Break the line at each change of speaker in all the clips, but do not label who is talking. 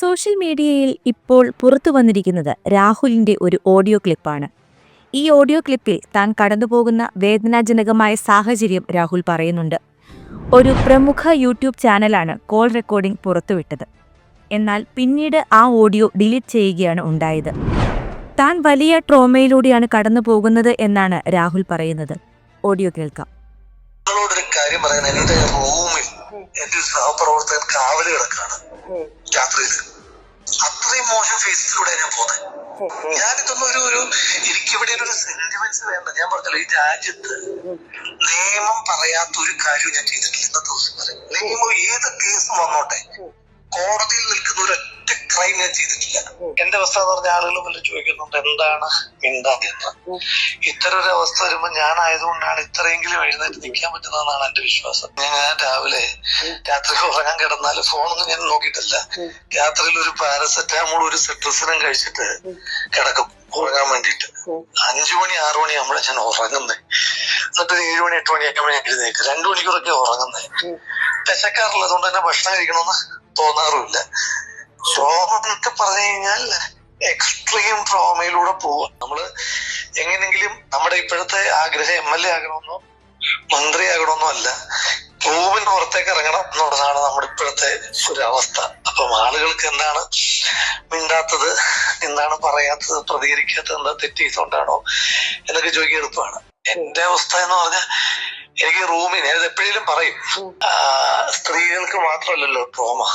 Social മീഡിയയിൽ ഇപ്പോൾ പുറത്തു വന്നിരിക്കുന്നത് രാഹുലിന്റെ ഒരു ഓഡിയോ ക്ലിപ്പാണ്. ഈ ഓഡിയോ ക്ലിപ്പിൽ താൻ കടന്നുപോകുന്ന വേദനാജനകമായ സാഹചര്യം രാഹുൽ പറയുന്നുണ്ട്. ഒരു പ്രമുഖ യൂട്യൂബ് ചാനലാണ് കോൾ റെക്കോർഡിംഗ് പുറത്തുവിട്ടത്. എന്നാൽ പിന്നീട് ആ ഓഡിയോ ഡിലീറ്റ് ചെയ്യുകയാണ് ഉണ്ടായത്. താൻ വലിയ ട്രോമയിലൂടെയാണ് കടന്നു പോകുന്നത് എന്നാണ് രാഹുൽ പറയുന്നത്. ഓഡിയോ കേൾക്കാം.
കാര്യം പറയാൻ എന്റെ സഹപ്രവർത്തകൻ കാവൽ കിടക്കാണ് രാത്രിയിൽ. അത്രയും മോശം ഫേസിലൂടെ ഞാൻ പോകുന്നത് ഞാനിതൊന്നും ഒരു ഒരു എനിക്കിവിടെ ഒരു സെന്റിമെന്റ്സ് വേണ്ട. ഞാൻ പറഞ്ഞല്ലോ ഈ രാജ്യത്ത് നിയമം പറയാത്ത ഒരു കാര്യം ഞാൻ ചെയ്തിട്ടില്ല. ഇന്നത്തെ ദിവസം വരെ. നിയമം ഏത് കേസും വന്നോട്ടെ. കോടതിയിൽ നിൽക്കുന്ന ഒരു ഒറ്റ ഞാൻ ചെയ്തിട്ടില്ല. എന്റെ അവസ്ഥ എന്ന് പറഞ്ഞ ആളുകൾ വല്ലതും ചോദിക്കുന്നുണ്ട് എന്താണ് മിണ്ടാതെന്ന് ഇത്തരം ഒരു അവസ്ഥ വരുമ്പോ ഞാനായതുകൊണ്ടാണ് ഇത്രയെങ്കിലും എഴുന്നേറ്റ് നിൽക്കാൻ പറ്റുന്നതെന്നാണ് എന്റെ വിശ്വാസം. ഞാൻ രാവിലെ രാത്രി ഉറങ്ങാൻ കിടന്നാൽ ഫോണൊന്നും ഞാൻ നോക്കിയിട്ടില്ല. രാത്രിയിൽ ഒരു പാരസെറ്റാമോൾ ഒരു സിട്രസിനും കഴിച്ചിട്ട് കിടക്കും ഉറങ്ങാൻ വേണ്ടിട്ട് അഞ്ചു മണി ആറു മണി ആകുമ്പോഴേ ഞാൻ ഉറങ്ങുന്നേ. എന്നിട്ട് ഒരു ഏഴ് മണി എട്ട് മണി ഞാൻ എഴുന്നേക്ക് രണ്ടു മണിക്കൂറൊക്കെ ഉറങ്ങുന്നേ. വിശക്കാറില്ല അതുകൊണ്ട് തന്നെ ഭക്ഷണം കഴിക്കണമെന്ന് തോന്നാറുമില്ല. ട്രോമ എന്നൊക്കെ പറഞ്ഞു കഴിഞ്ഞാൽ എക്സ്ട്രീം ട്രോമയിലൂടെ പോവുക. നമ്മൾ എങ്ങനെങ്കിലും നമ്മുടെ ഇപ്പോഴത്തെ ആഗ്രഹം എം എൽ എ ആകണമെന്നോ മന്ത്രി ആകണമെന്നോ അല്ല റൂമിന് പുറത്തേക്ക് ഇറങ്ങണം എന്നുള്ളതാണ് നമ്മുടെ ഇപ്പോഴത്തെ ഒരു അവസ്ഥ അപ്പം ആളുകൾക്ക് എന്താണ് മിണ്ടാത്തത് എന്താണ് പറയാത്തത് പ്രതികരിക്കാത്തത് എന്താ തെറ്റ് ചെയ്തുകൊണ്ടാണോ എന്നൊക്കെ ചോദിക്കാൻ എളുപ്പമാണ്. എന്റെ അവസ്ഥ എന്ന് പറഞ്ഞാൽ എനിക്ക് റൂമിൽ ഞാനിത് എപ്പോഴേലും പറയും. സ്ത്രീകൾക്ക് മാത്രമല്ലല്ലോ ട്രോമ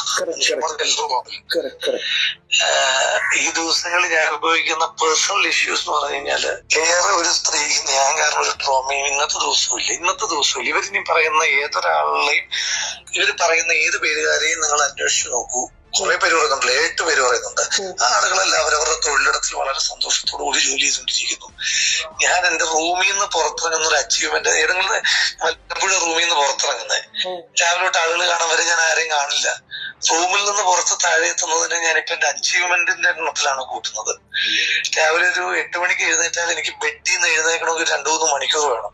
ഈ ദിവസങ്ങളിൽ ഞാൻ അനുഭവിക്കുന്ന പേഴ്സണൽ ഇഷ്യൂസ് എന്ന് പറഞ്ഞു കഴിഞ്ഞാൽ ഏറെ ഒരു സ്ത്രീക്ക് ഞാൻ കാരണം ഒരു ട്രോമയും ഇന്നത്തെ ദിവസവും ഇല്ല. ഇന്നത്തെ ദിവസവും ഇല്ല. ഇവരിനി പറയുന്ന ഏതൊരാളെയും ഇവർ പറയുന്ന ഏത് പേരുകാരെയും നിങ്ങൾ അന്വേഷിച്ചു നോക്കൂ. കുറെ പേര് പറയുന്നുണ്ട് എട്ട് പേര് പറയുന്നുണ്ട്. ആ ആളുകളെല്ലാം അവരവരുടെ തൊഴിലിടത്തിൽ വളരെ സന്തോഷത്തോടു കൂടി ജോലി ചെയ്തുകൊണ്ടിരിക്കുന്നു. ഞാൻ എന്റെ റൂമിൽ നിന്ന് പുറത്തിറങ്ങുന്ന ഒരു അച്ചീവ്മെന്റ് ഏതെങ്കിലും വല്ലപ്പോഴും റൂമിൽ നിന്ന് പുറത്തിറങ്ങുന്നത് രാവിലെ തൊട്ട് ആളുകൾ കാണാൻ വരെ ഞാൻ ആരെയും കാണില്ല. റൂമിൽ നിന്ന് പുറത്ത് താഴെ എത്തുന്നതിന് ഞാനിപ്പോ എന്റെ അച്ചീവ്മെന്റിന്റെ എണ്ണത്തിലാണ് കൂട്ടുന്നത്. രാവിലെ ഒരു എട്ട് മണിക്ക് എഴുന്നേറ്റാൽ എനിക്ക് ബെഡിൽ നിന്ന് എഴുന്നേക്കണമെങ്കിൽ രണ്ടു മൂന്ന് മണിക്കൂർ വേണം.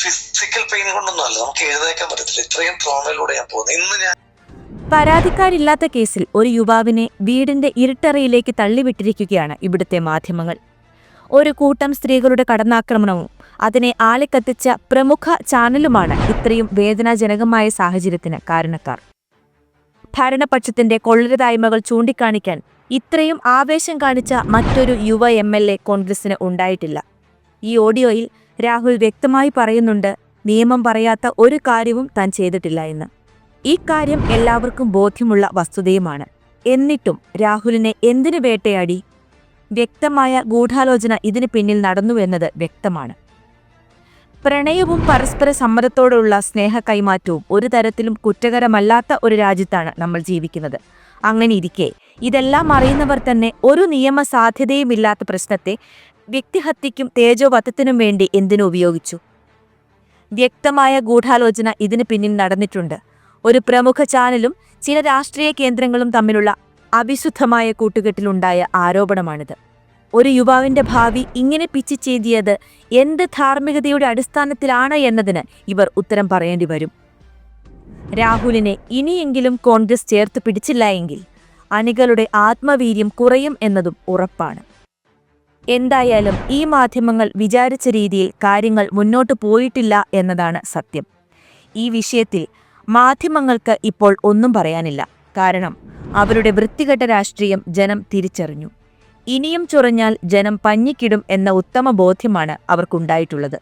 ഫിസിക്കൽ പെയിൻ കൊണ്ടൊന്നും അല്ല നമുക്ക് എഴുന്നേക്കാൻ പറ്റത്തില്ല. ഇത്രയും ട്രോമയിലൂടെ ഞാൻ പോകുന്നത് ഇന്ന് ഞാൻ
പരാതിക്കാരില്ലാത്ത കേസിൽ ഒരു യുവാവിനെ വീടിന്റെ ഇരുട്ടറയിലേക്ക് തള്ളിവിട്ടിരിക്കുകയാണ് ഇവിടുത്തെ മാധ്യമങ്ങൾ. ഒരു കൂട്ടം സ്ത്രീകളുടെ കടന്നാക്രമണവും അതിനെ ആളിക്കത്തിച്ച പ്രമുഖ ചാനലുമാണ് ഇത്രയും വേദനാജനകമായ സാഹചര്യത്തിന് കാരണക്കാർ. ഭരണപക്ഷത്തിന്റെ കൊള്ളരുതായ്മകൾ ചൂണ്ടിക്കാണിക്കാൻ ഇത്രയും ആവേശം കാണിച്ച മറ്റൊരു യുവ എം എൽ എ കോൺഗ്രസിന് ഉണ്ടായിട്ടില്ല. ഈ ഓഡിയോയിൽ രാഹുൽ വ്യക്തമായി പറയുന്നുണ്ട് നിയമം പറയാത്ത ഒരു കാര്യവും താൻ ചെയ്തിട്ടില്ല എന്ന്. ഈ കാര്യം എല്ലാവർക്കും ബോധ്യമുള്ള വസ്തുതയുമാണ്. എന്നിട്ടും രാഹുലിനെ എന്തിനു വേട്ടയാടി? വ്യക്തമായ ഗൂഢാലോചന ഇതിന് പിന്നിൽ നടന്നുവെന്നത് വ്യക്തമാണ്. പ്രണയവും പരസ്പര സമ്മതത്തോടുള്ള സ്നേഹ കൈമാറ്റവും ഒരു തരത്തിലും കുറ്റകരമല്ലാത്ത ഒരു രാജ്യത്താണ് നമ്മൾ ജീവിക്കുന്നത്. അങ്ങനെ ഇരിക്കെ ഇതെല്ലാം അറിയുന്നവർ തന്നെ ഒരു നിയമ സാധ്യതയുമില്ലാത്ത പ്രശ്നത്തെ വ്യക്തിഹത്യയ്ക്കും തേജോവധത്തിനും വേണ്ടി എന്തിനു ഉപയോഗിച്ചു? വ്യക്തമായ ഗൂഢാലോചന ഇതിന് പിന്നിൽ നടന്നിട്ടുണ്ട്. ഒരു പ്രമുഖ ചാനലും ചില രാഷ്ട്രീയ കേന്ദ്രങ്ങളും തമ്മിലുള്ള അവിശുദ്ധമായ കൂട്ടുകെട്ടിലുണ്ടായ ആരോപണമാണിത്. ഒരു യുവാവിന്റെ ഭാവി ഇങ്ങനെ പിച്ച് ചെയ്തിയത് എന്ത് ധാർമ്മികതയുടെ അടിസ്ഥാനത്തിലാണ് എന്നതിന് ഇവർ ഉത്തരം പറയേണ്ടി വരും. രാഹുലിനെ ഇനിയെങ്കിലും കോൺഗ്രസ് ചേർത്ത് പിടിച്ചില്ല എങ്കിൽ അണികളുടെ ആത്മവീര്യം കുറയും എന്നതും ഉറപ്പാണ്. എന്തായാലും ഈ മാധ്യമങ്ങൾ വിചാരിച്ച രീതിയിൽ കാര്യങ്ങൾ മുന്നോട്ട് പോയിട്ടില്ല എന്നതാണ് സത്യം. ഈ വിഷയത്തിൽ മാധ്യമങ്ങൾക്ക് ഇപ്പോൾ ഒന്നും പറയാനില്ല. കാരണം അവരുടെ വൃത്തികെട്ട രാഷ്ട്രീയം ജനം തിരിച്ചറിഞ്ഞു. ഇനിയും ചൊറഞ്ഞാൽ ജനം പഞ്ഞിക്കിടും എന്ന ഉത്തമ ബോധ്യമാണ് അവർക്കുണ്ടായിട്ടുള്ളത്.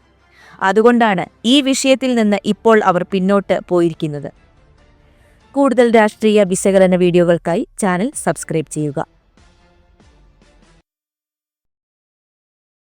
അതുകൊണ്ടാണ് ഈ വിഷയത്തിൽ നിന്ന് ഇപ്പോൾ അവർ പിന്നോട്ട് പോയിരിക്കുന്നത്. കൂടുതൽ രാഷ്ട്രീയ വിശകലന വീഡിയോകൾക്കായി ചാനൽ സബ്സ്ക്രൈബ് ചെയ്യുക.